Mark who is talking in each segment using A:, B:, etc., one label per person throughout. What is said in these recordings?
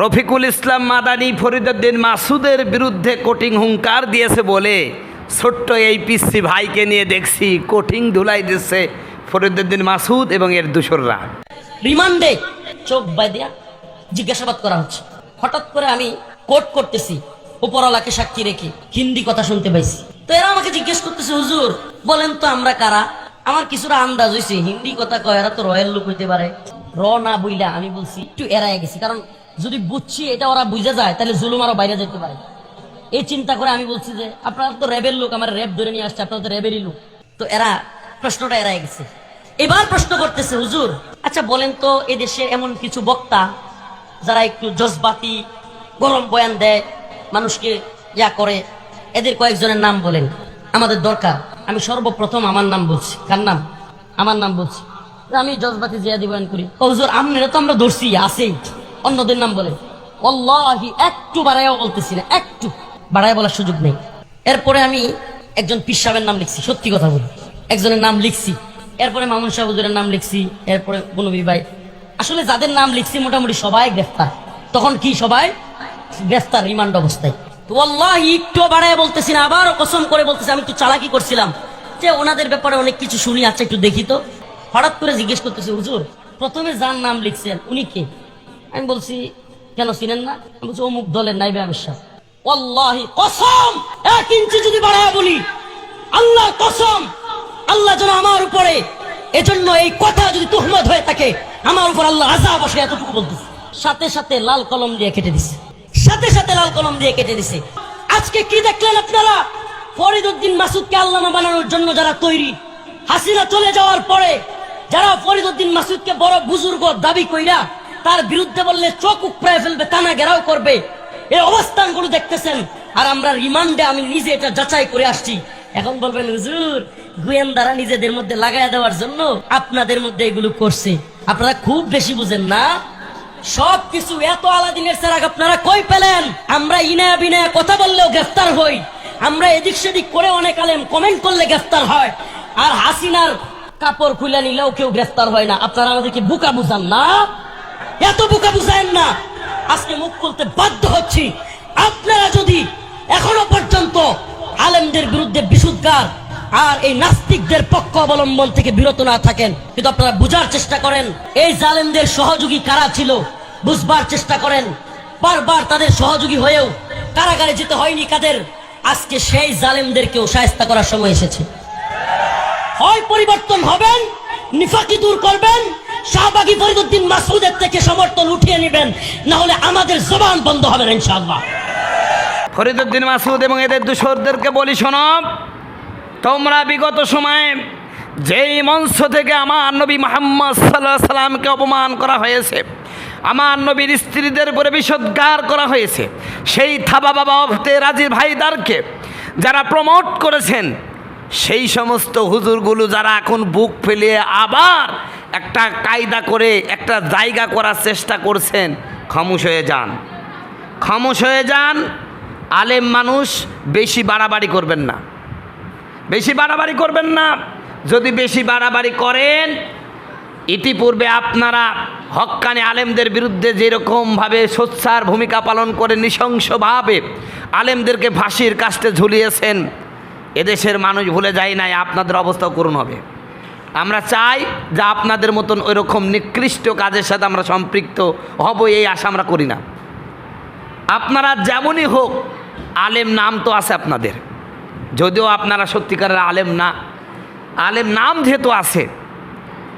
A: রফিকুল ইসলাম মাদানি ফরিদুদ্দিন মাসুদের বিরুদ্ধে কোটিং হুঙ্কার দিয়েছে বলে ছোট্ট এই পিসি ভাইকে নিয়ে দেখছি কোটিং ধুলাই দিচ্ছে ফরিদুদ্দিন মাসুদ এবং এর দূসররা।
B: রিমান্ডে চোখ বাইদিয়া জিজ্ঞাসাবাদ করা হচ্ছে। হঠাৎ করে আমি কোর্ট করতেছি, উপরওয়ালাকে সাক্ষী রেখে হিন্দি কথা শুনতে পাইছি। তো এরা আমাকে জিজ্ঞেস করতেছে, হুজুর, বলেন তো আমরা কারা? আমার কিছুটা আন্দাজ হয়েছে হিন্দি কথা কয়, এরা তো রয়্যাল লোক হইতে পারে। র না বুইলা আমি বলছি, একটু এড়াই গেছি, কারণ যদি বুঝছি এটা ওরা বুঝে যায়, তাহলে জুলুম আরও বাইরে যেতে পারে। এই চিন্তা করে আমি বলছি যে, আপনারা তো র্যাবের লোক, আমার র্যাব ধরে নিয়ে আসছে, আপনারা তো র্যাবেরই লোক। তো এরা, প্রশ্নটা এড়াই গেছে। এবার প্রশ্ন করতেছে, হুজুর আচ্ছা বলেন তো, এদেশে এমন কিছু বক্তা যারা একটু জজবাতি, গরম বয়ান দেয়, মানুষকে ইয়া করে, এদের কয়েকজনের নাম বলেন। আমাদের দরকার। আমি সর্বপ্রথম আমার নাম বলছি। কার নাম? আমার নাম বলছি। আমি জজবাতি জিয়াদি বয়ান করি। হুজুর আপনারা তো আমরা ধরছি, আছেই। অন্যদের নাম বলে। অল্লাহি একটু বাড়াইও বলতেছি না, একটু। বাড়াই বলার সুযোগ নেই। এরপরে আমি একজন পীর সাহেবের নাম লিখছি, সত্যি কথা বলি। একজনের নাম লিখছি, এরপরে মামুন শাহ নাম লিখছি, এরপরে বনবী ভাই। আসলে যাদের নাম লিখছি মোটামুটি সবাই গ্রেফতার। তখন কি সবাই? গ্রেফতার, রিমান্ড অবস্থায়। তো আল্লাহ একটু বাড়ায় বলতেছি না, আবারও কসম করে বলতেছি, আমি একটু চালাকি করছিলাম। যে ওনাদের ব্যাপারে অনেক কিছু শুনি আচ্ছা একটু দেখি তো। হঠাৎ করে জিজ্ঞেস করতেছি, হুজুর, প্রথমে যার নাম লিখছেন, উনি কে? আমি বলছি, কেন চিনেন না? আমি বলছি, অমুক দলের নাইবে আমির শাহ। আল্লাহি কসম! এক ইঞ্চি যদি বাড়ায় বলি আল্লাহ কসম! আল্লাহ যেন আমার উপরে এজন্য এই কথা যদি তুহমত হয়ে থাকে, আমার উপর আল্লাহ আজাব আসে এতটুকু বলতেছে। সাথে সাথে লাল কলম দিয়ে কেটে দিছে। সাথে সাথে লাল কলম দিয়ে কেটে দিছে। আজকে কি দেখলেন আপনারা? ফরিদউদ্দিন মাসুদকে আল্লামা বানানোর জন্য যারা তৈরি, হাসিনা চলে যাওয়ার পরে যারা ফরিদউদ্দিন মাসুদকে বড় বুজুর্গ দাবি কইরা তার বিরুদ্ধে বললে চোখ উপড়ায় ফেলবে, টানা ঘেরাও করবে। এই অবস্থানগুলো দেখতেছেন। আর আমরা রিমান্ডে আমি নিজে এটা যাচাই করে আসছি। এখন বলবেন, হুজুর, গোয়েন্দারা নিজেদের মধ্যে লাগাই দেওয়ার জন্য আপনাদের মধ্যে এগুলো করছে। আপনারা খুব বেশি বুঝেন না? সব কিছু এত আলাদিনের সেরাক আপনারা কই পেলেন? আমরা ইনায়া বিনায়া কথা বললেও গ্রেফতার হই। আমরা এদিক সেদিক করে অনেক আলেম কমেন্ট করলে গ্রেফতার হয়। আর হাসিনার কাপড় খুলে নিলেও কেউ গ্রেফতার হয় না। আপনারা আমাদেরকে বুকা বুঝান না? এত বুকা বুঝায়েন না। আজকে মুখ খুলতে বাধ্য হচ্ছি। আপনারা যদি এখনও পর্যন্ত আলেমদের বিরুদ্ধে বিশুদ্ধার আর এই নাস্তিকদের পক্ষ অবলম্বন থেকে বিরত না থাকেন, কিন্তু আপনারা বুঝার চেষ্টা করেন, এই জালেমদের সহযোগী কারা ছিল, বুঝবার চেষ্টা করেন। বারবার তাদের সহযোগী হয়েও কারাগারে যেতে হয়নি কাদের। আজকে সেই জালেমদেরকেও সায়স্তা করার সময় এসেছে। হয় পরিবর্তন হবেন, নিফাকি দূর করবেন শাহবাগী ফরিদুদ্দিন মাসুদের থেকে সমর্থন উঠিয়ে নেবেন না হলে আমাদের জবান বন্ধ হবে না ইনশাআল্লাহ।
A: ফরিদুদ্দিন মাসুদ এবং এদের দুশোরদেরকে বলি শোনো, তোমরা বিগত সময়ে যেই মঞ্চ থেকে আমার নবী মোহাম্মদ সাল্লাহ সাল্লামকে অপমান করা হয়েছে, আমার নবীর স্ত্রীদের উপরে বিষোদ্গার করা হয়েছে, সেই থাবা বাবা অফতে রাজির ভাইদারকে যারা প্রমোট করেছেন, সেই সমস্ত হুজুরগুলো যারা এখন বুক ফেলিয়ে আবার একটা কায়দা করে, একটা জায়গা করার চেষ্টা করছেন, খামোশ হয়ে যান। খামোশ হয়ে যান, আলেম মানুষ বেশি বাড়াবাড়ি করবেন না। বেশি বাড়াবাড়ি করবেন না। যদি বেশি বাড়াবাড়ি করেন, ইতিপূর্বে আপনারা হক্কানি আলেমদের বিরুদ্ধে যেরকমভাবে সোচ্চার ভূমিকা পালন করে নৃশংসভাবে আলেমদেরকে ফাঁসির কাস্টে ঝুলিয়েছেন, এদেশের মানুষ ভুলে যায় নাই, আপনাদের অবস্থাও করুন হবে। আমরা চাই যে আপনাদের মতন ওই রকম নিকৃষ্ট কাজের সাথে আমরা সম্পৃক্ত হব, এই আশা আমরা করি না। আপনারা যেমনই হোক, আলেম নাম তো আছে আপনাদের। যদিও আপনারা সত্যিকারের আলেম না। আলেম নাম যেহেতু আছে,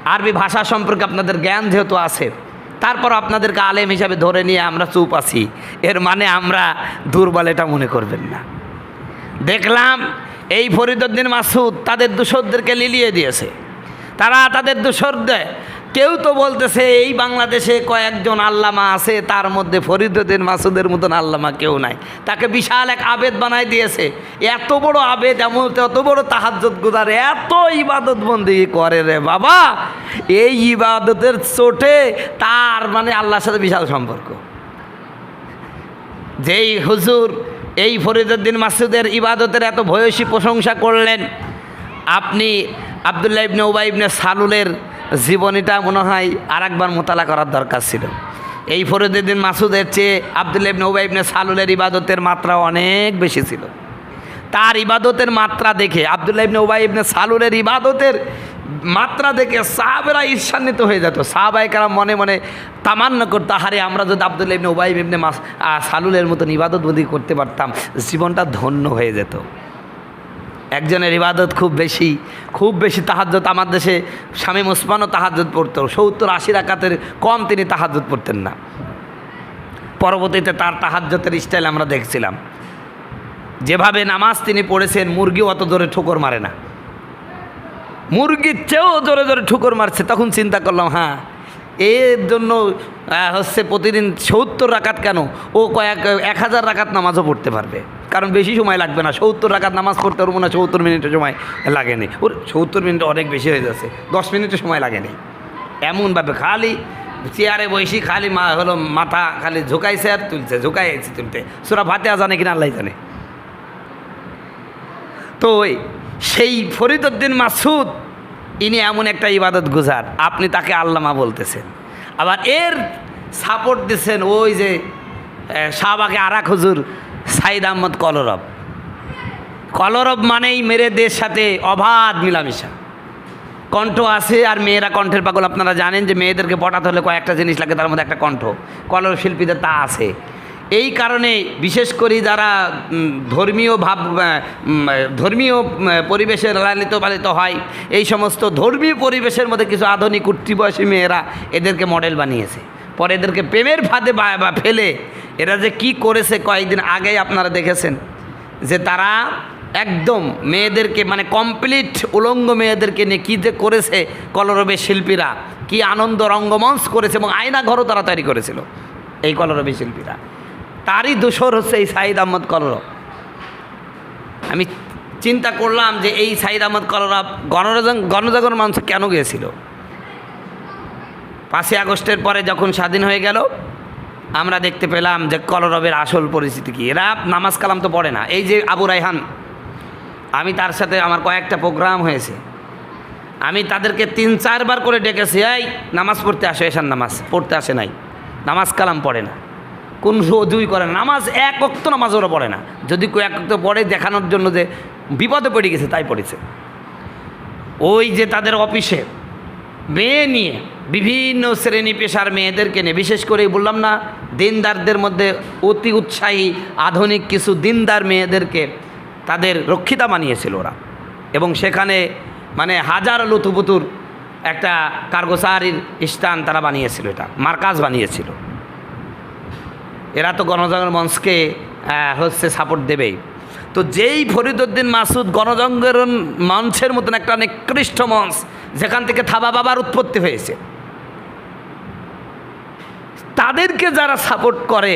A: আরবি ভাষা সম্পর্কে আপনাদের জ্ঞান যেহেতু আছে, তারপর আপনাদেরকে আলেম হিসাবে ধরে নিয়ে আমরা চুপ আছি। এর মানে আমরা দুর্বল, এটা মনে করবেন না। দেখলাম এই ফরিদুদ্দিন মাসুদ তাদের দূষরদেরকে লিলিয়ে দিয়েছে। তারা তাদের দোষর দেয়। কেউ তো বলতেছে, এই বাংলাদেশে কয়েকজন আল্লামা আছে, তার মধ্যে ফরিদুদ্দিন মাসুদের মতন আল্লামা কেউ নাই। তাকে বিশাল এক আবেদ বানাই দিয়েছে। এত বড় আবেদ, এমন এত বড় তাহাজ্জত গুজার এত ইবাদত বন্দি করে রে বাবা। এই ইবাদতের চোটে তার মানে আল্লাহর সাথে বিশাল সম্পর্ক। যেই হুজুর এই ফরিদুদ্দিন মাসুদের ইবাদতের এত ভয়সী প্রশংসা করলেন, আপনি আবদুল্লাহ ইবনে উবাই ইবনে সালুলের জীবনীটা মনে হয় আর একবার মোতালা করার দরকার ছিল। এই ফরিদুদ্দিন মাসুদের চেয়ে আবদুল্লাহ ইবনে উবাই ইবনে সালুলের ইবাদতের মাত্রা অনেক বেশি ছিল। তার ইবাদতের মাত্রা দেখে, আবদুল্লাহ ইবনে উবাই ইবনে সালুলের ইবাদতের মাত্রা দেখে সাহাবেরা ঈর্ষান্বিত হয়ে যেত। সাহাবাই কারা মনে মনে তামান্না করতো হারে আমরা যদি আবদুল্লাহ ইবনে উবাই ইবনে মাস সালুলের মতন ইবাদত বদি করতে পারতাম, জীবনটা ধন্য হয়ে যেত। একজনের ইবাদত খুব বেশি খুব বেশি তাহাজ্জত আমার দেশে স্বামী মুসমানও তাহাজ্জত পড়তো, সত্তর আশি রাকাতের কম তিনি তাহাজ্জত পড়তেন না। পরবর্তীতে তার তাহাজ্জতের স্টাইল আমরা দেখছিলাম। যেভাবে নামাজ তিনি পড়েছেন মুরগি অত জোরে ঠোকর মারে না। মুরগির চেয়েও জোরে জোরে ঠুকর মারছে, তখন চিন্তা করলাম হ্যাঁ এর জন্য হচ্ছে প্রতিদিন সত্তর রাকাত কেন? ও কয়েক, এক হাজার রাকাত নামাজও পড়তে পারবে। কারণ বেশি সময় লাগবে না। সত্তর রাকাত নামাজ পড়তে ওর মনে হয় সত্তর মিনিটের সময় লাগেনি। ওর সত্তর মিনিট অনেক বেশি হয়ে যাচ্ছে। দশ মিনিটের সময় লাগেনি। এমনভাবে খালি চেয়ারে বসি, খালি মা হলো মাথা খালি ঝুঁকাইছে আর তুলছে, ঝুঁকাইছে তুলতে। সুরা ভাতে জানে কিনা আল্লাহ জানে। তো সেই ফরিদুদ্দিন মাসুদ ইনি এমন একটা ইবাদত গুজার, আপনি তাকে আল্লামা বলতেছেন। আবার এর সাপোর্ট দিচ্ছেন ওই যে শাহবাগে আরাক হুজুর সাইদ আহমদ কলরব। কলরব মানেই মেয়েদের সাথে অবাধ মিলামিশা। কণ্ঠ আছে আর মেয়েরা কণ্ঠের পাগল। আপনারা জানেন যে মেয়েদেরকে পটাতে হলে কয়েকটা জিনিস লাগে, তার মধ্যে একটা কণ্ঠ। কলর শিল্পীদের তা আছে। এই কারণে বিশেষ করে যারা ধর্মীয় ভাব ধর্মীয় পরিবেশে লালিত পালিত হয়, এই সমস্ত ধর্মীয় পরিবেশের মধ্যে কিছু আধুনিক উঠতি বয়সী মেয়েরা এদেরকে মডেল বানিয়েছে। পরে এদেরকে প্রেমের ফাঁদে বা ফেলে এরা যে কি করেছে কয়েকদিন আগেই আপনারা দেখেছেন, যে তারা একদম মেয়েদেরকে মানে কমপ্লিট উলঙ্গ মেয়েদেরকে নিয়ে কী যে করেছে কলরবের শিল্পীরা, কি আনন্দ রঙ্গমঞ্চ করেছে এবং আয়না ঘরও তারা তৈরি করেছিল, এই কলরবী শিল্পীরা। তারই দোষর হচ্ছে এই সাইদ আহমদ কলরব। আমি চিন্তা করলাম যে এই সাইদ আহমদ কলরব গণজাগরণ গণজাগরণ মানুষ কেন গিয়েছিল? পাঁচই আগস্টের পরে যখন স্বাধীন হয়ে গেল, আমরা দেখতে পেলাম যে কলরবের আসল পরিস্থিতি কি। এরা নামাজ কালাম তো পড়ে না। এই যে আবু রায়হান, আমি তার সাথে আমার কয়েকটা প্রোগ্রাম হয়েছে। আমি তাদেরকে তিন, চারবার করে ডেকেছি, এই, নামাজ পড়তে আসে এসান নামাজ, পড়তে আসে নাই। নামাজ কালাম পড়ে না। কোন রোজুই করে নামাজ এক অক্ত নামাজ ওরা পড়ে না। যদি কেউ এক অক্ত পড়ে দেখানোর জন্য যে বিপদে পড়ে গেছে, তাই পড়েছে। ওই যে তাদের অফিসে মেয়ে নিয়ে বিভিন্ন শ্রেণি পেশার মেয়েদেরকে নিয়ে, বিশেষ করে বললাম না, দিনদারদের মধ্যে অতি উৎসাহী, আধুনিক কিছু দিনদার মেয়েদেরকে তাদের রক্ষিতা বানিয়েছিল ওরা। এবং সেখানে মানে হাজার লুতুপুতুর একটা কার্গোসারির স্থান তারা বানিয়েছিল এটা, মার্কাজ বানিয়েছিল। এরা তো গণজাগরণ মঞ্চকে হচ্ছে সাপোর্ট দেবেই। তো যেই ফরিদুদ্দিন মাসুদ গণজাগরণ মঞ্চের মতন একটা নিকৃষ্ট মঞ্চ, যেখান থেকে থাবা বাবার উৎপত্তি হয়েছে, তাদেরকে যারা সাপোর্ট করে,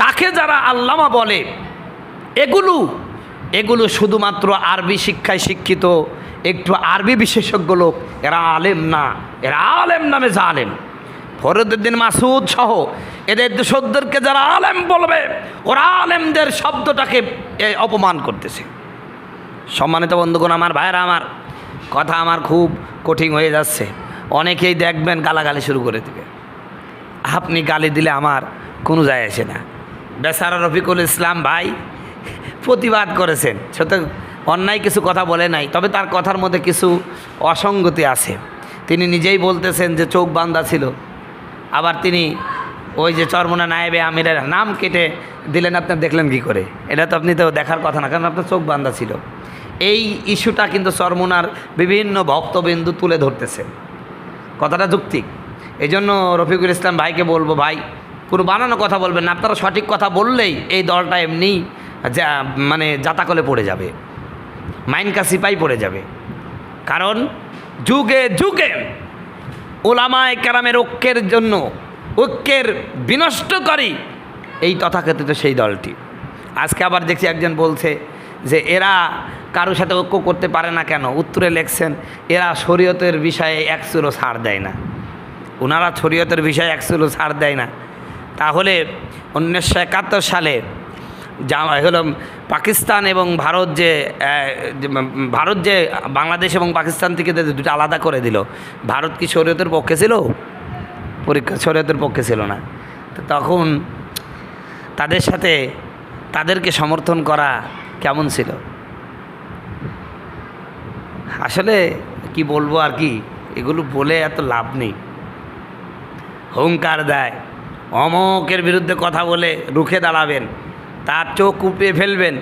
A: তাকে যারা আল্লামা বলে, এগুলো এগুলো শুধুমাত্র আরবি শিক্ষায় শিক্ষিত, একটু আরবি বিশেষজ্ঞ লোক, এরা আলেম না, এরা আলেম নামে জালেম। ফরদুদ্দিন মাসুদ সহ এদের দোষদেরকে যারা আলেম বলবে, ওরা আলেমদের শব্দটাকে অপমান করতেছে। সম্মানিত বন্ধুগণ, আমার ভাইরা আমার কথা আমার খুব কঠিন হয়ে যাচ্ছে। অনেকেই দেখবেন গালাগালি শুরু করে দেবে। আপনি গালি দিলে আমার কোনো যায় আসে না। বেসারা রফিকুল ইসলাম ভাই প্রতিবাদ করেছেন। সত্য, অন্যায় কিছু কথা বলে নাই, তবে তার কথার মধ্যে কিছু অসঙ্গতি আছে। তিনি নিজেই বলতেছেন যে চোখ বান্ধা ছিল। আবার তিনি ওই যে চরমোনা নায়েবে আমিরের নাম কেটে দিলেন, আপনি দেখলেন কি করে? এটা তো আপনি তো দেখার কথা না, কারণ আপনার চোখ বান্ধা ছিল। এই ইস্যুটা কিন্তু চরমোনার বিভিন্ন ভক্তবিন্দু তুলে ধরতেছে। কথাটা যুক্তিক এই জন্য রফিকুল ইসলাম ভাইকে বলব, ভাই, কোনো বানানো কথা বলবেন না। আপনারা সঠিক কথা বললেই এই দলটা এমনি যা মানে জাতাকলে পড়ে যাবে। মাইনকা সিপাই পড়ে যাবে। কারণ যুগে যুগে ওলামায় কেরামের ঐক্যের জন্য ঐক্যের বিনষ্টকারী। এই তথাকথিত সেই দলটি। আজকে আবার দেখছি একজন বলছে যে, এরা কারোর সাথে ঐক্য করতে পারে না কেন? উত্তরে লেখছেন, এরা শরীয়তের বিষয়ে এক চুলো ছাড় দেয় না। ওনারা শরীয়তের বিষয়ে এক চুলো ছাড় দেয় না। তাহলে উনিশশো একাত্তর সালে যা হলো পাকিস্তান এবং ভারত যে ভারত যে, বাংলাদেশ এবং পাকিস্তান থেকে দুটো আলাদা করে দিল, ভারত কি শরীয়তের পক্ষে ছিল? পরীক্ষা শরীয়তের পক্ষে ছিল না। তো তখন তাদের সাথে তাদেরকে সমর্থন করা কেমন ছিল? আসলে কি বলব আর কি, এগুলো বলে এত লাভ নেই। হুঙ্কার দেয়, অমকের বিরুদ্ধে কথা বলে রুখে দাঁড়াবেন, তার চোখ উপড়ে ফেলবেন।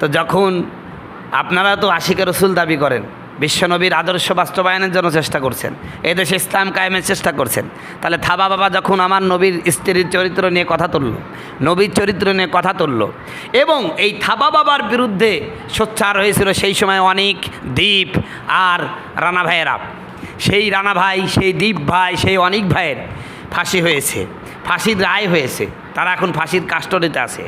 A: তো যখন আপনারা তো আশিকে রসুল দাবি করেন বিশ্বনবীর আদর্শ বাস্তবায়নের জন্য চেষ্টা করছেন। এদেশে ইসলাম কায়েমের চেষ্টা করছেন। তাহলে থাবা বাবা যখন আমার নবীর স্ত্রীর চরিত্র নিয়ে কথা তুলল, নবীর চরিত্র নিয়ে কথা তুলল এবং এই থাবা বাবার বিরুদ্ধে সোচ্চার হয়েছিল সেই সময় অনেক দ্বীপ আর রানা ভাইয়েরা। সেই রানা ভাই, সেই দ্বীপ ভাই, সেই অনেক ভাইয়ের ফাঁসি হয়েছে, ফাঁসির রায় হয়েছে। তারা এখন ফাঁসির কাস্টডিতে আছে।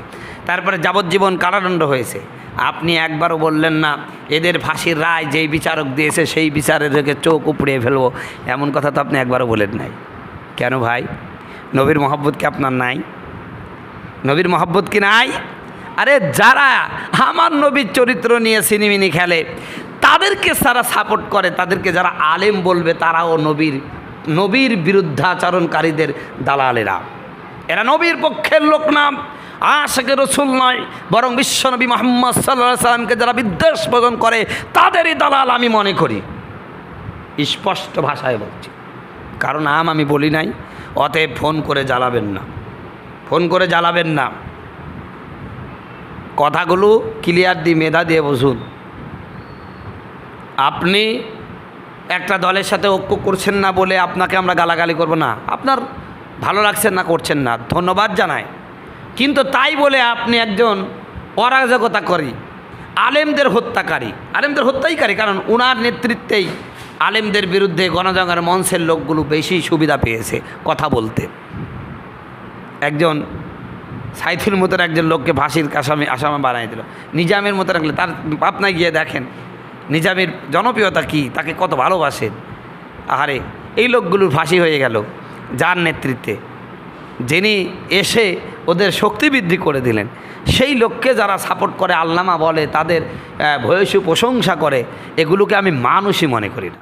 A: তারপরে যাবজ্জীবন কারাদণ্ড হয়েছে। আপনি একবারও বললেন না, এদের ফাঁসির রায় যেই বিচারক দিয়েছে সেই বিচারে থেকে চোখ উপড়িয়ে ফেলব। এমন কথা তো আপনি একবারও বলেন নাই। কেন ভাই? নবীর মহব্বত কি আপনার নাই? নবীর মহব্বত কি নাই? আরে যারা আমার নবীর চরিত্র নিয়ে সিনেমিনি খেলে, তাদেরকে যারা সাপোর্ট করে, তাদেরকে যারা আলেম বলবে, তারাও নবীর নবীর বিরুদ্ধাচরণকারীদের দালালেরা। এরা নবীর পক্ষের লোক নাম আশেকে রসুল নয় বরং বিশ্বনবী মোহাম্মদ সাল্লাহ সাল্লামকে যারা বিদ্বেষ পোষণ করে, তাদেরই দালাল আমি মনে করি। স্পষ্ট ভাষায় বলছি। কারণ আম আমি বলি নাই, অতএব ফোন করে জ্বালাবেন না। ফোন করে জ্বালাবেন না। কথাগুলো ক্লিয়ার দিয়ে, মেধা দিয়ে বসুন আপনি একটা দলের সাথে ঐক্য করছেন না বলে আপনাকে আমরা গালাগালি করব না। আপনার ভালো লাগছে না, করছেন না। ধন্যবাদ জানাই। কিন্তু তাই বলে আপনি একজন অরাজকতা করি, আলেমদের হত্যাকারী। আলেমদের হত্যাইকারী কারণ ওনার নেতৃত্বেই আলেমদের বিরুদ্ধে গণজঙ্গার মঞ্চের লোকগুলো বেশি সুবিধা পেয়েছে কথা বলতে। একজন সাইথির মতন একজন লোককে ফাঁসির আসামি আসামে বানাই দিল। নিজামের মতো রাখলে তার আপনায় গিয়ে দেখেন, নিজামের জনপ্রিয়তা কি, তাকে কত ভালোবাসেন আহারে, এই লোকগুলোর ফাঁসি হয়ে গেল যার নেতৃত্বে। যিনি এসে ওদের শক্তি বৃদ্ধি করে দিলেন। সেই লোককে যারা সাপোর্ট করে, আল্লামা বলে, তাদের ভয়সী প্রশংসা করে, এগুলোকে আমি মানুষই মনে করি না।